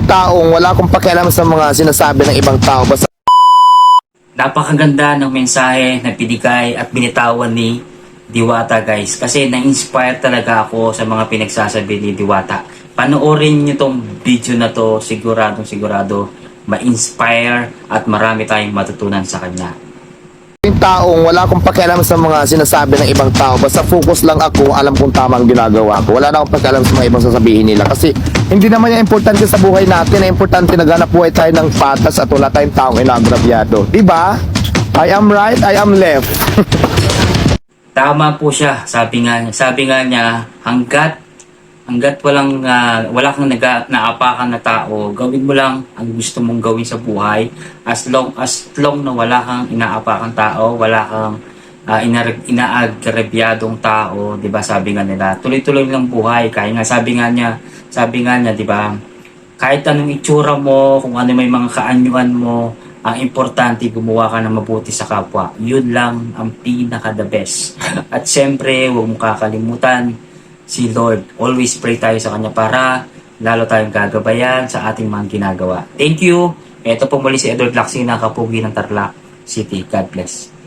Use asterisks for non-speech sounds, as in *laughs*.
yung taong wala akong pakialam sa mga sinasabi ng ibang tao. Basta Napakaganda ng mensahe na binigay at binitawan ni Diwata guys. Kasi na-inspire talaga ako sa mga pinagsasabi ni Diwata. Panoorin nyo tong video na to, siguradong sigurado ma-inspire at marami tayong matutunan sa kanya. Yung taong wala akong pakialam sa mga sinasabi ng ibang tao. Basta focus lang ako, alam kong tama ang ginagawa ko. Wala na akong pakialam sa mga ibang sasabihin nila. Kasi hindi naman yan importante sa buhay natin. Ang importante naghanap buhay tayo ng patas at wala tayong taong inagrabyado. Ba? I am right, I am left. *laughs* Tama po siya, sabi nga. Sabi nga niya, hanggat hanggat walang ah, wala kang naga, naapakan na tao, gawin mo lang ang gusto mong gawin sa buhay. As long as long na wala kang inaapakan tao, wala kang uh, inaagrebyadong tao, 'di ba? Sabi nga nila, tuloy-tuloy lang buhay. Kaya nga sabi nga niya, sabi nga niya, 'di ba? Kahit anong itsura mo, kung ano may mga kaanyuan mo, ang importante gumawa ka ng mabuti sa kapwa. Yun lang ang pinaka the best. *laughs* At syempre, huwag mong kakalimutan si Lord. Always pray tayo sa Kanya para lalo tayong gagabayan sa ating mga ginagawa. Thank you. Ito po muli si Edward Laksina, Kapugi ng Tarlac City. God bless.